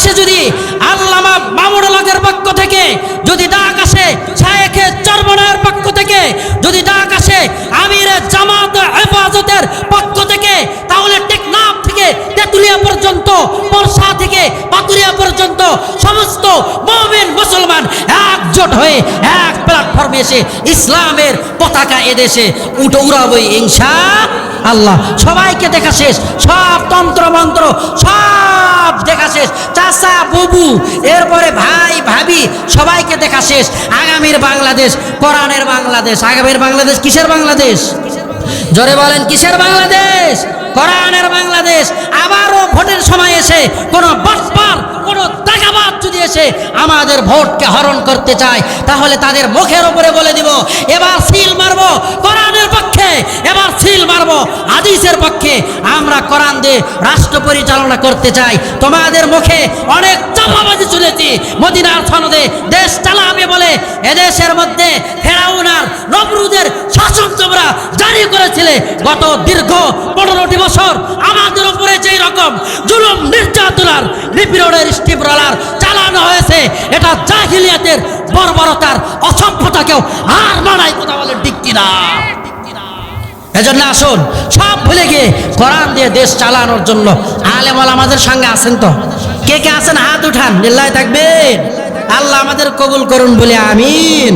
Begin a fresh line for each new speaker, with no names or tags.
আসে যদি আল্লামা মামুন হকের পক্ষ থেকে, যদি ডাক আসে শায়েখে চরমনায়ের পক্ষ থেকে, যদি ডাক আসে আমিরের জামাত হেফাজতের পক্ষ থেকে, তাহলে টেকনাফ থেকে, তেতুলিয়া পর্যন্ত, বর্ষা থেকে পাতুরিয়া পর্যন্ত সমস্ত মুমিন মুসলমান একজোট হয়ে এক প্ল্যাটফর্মে এসে ইসলামের পতাকা এদেশে উঠে উড়াবই ইনশা আল্লাহ। সবাইকে দেখা শেষ, সব তন্ত্র মন্ত্র সব দেখা শেষ। চাচা, বুবু, এরপরে ভাই, ভাবি, সবাইকে দেখা শেষ। আগামীর বাংলাদেশ, কোরআনের বাংলাদেশ। আগামীর বাংলাদেশ কিসের বাংলাদেশ? জোরে বলেন, কিসের বাংলাদেশ? কোরআনের বাংলাদেশ। আবারও ভোটের সময় এসে কোন বাটপার, কোন টাকাবাদ যদি এসে আমাদের ভোটকে হরণ করতে চায়, তাহলে তাদের মুখের উপরে বলে দিব, এবার সিল মারবো কোরআনের পক্ষে। হাদিসের পক্ষে আমরা কোরআন দিয়ে রাষ্ট্র পরিচালনা করতে চাই। তোমাদের মুখে অনেক চাপাবাজি শুনেছি। মদিনার সনদে দেশ চালাবে বলে এদেশের মধ্যে ফেরাউনার নবরুদের শাসন তোমরা জারি করেছিলে। গত দীর্ঘ পনেরোটি বছর আমাদের উপরে যেই রকম জুলুম নির্যাতনার নিপীড়নের স্টিপ রলার চালানো হয়েছে, এটা জাহিলিয়াতের বর্বরতার অসভ্যতাকেও আর মানায় কথা বলে ঠিক কিনা? এজন্য আসুন, সব ভুলে গিয়ে কোরআন দিয়ে দেশ চালানোর জন্য। আলেমল আমাদের সঙ্গে আছেন তো? কে কে আছেন? হাত উঠান, নিল্লায় থাকবেন। আল্লাহ আমাদের কবুল করুন বলে আমিন।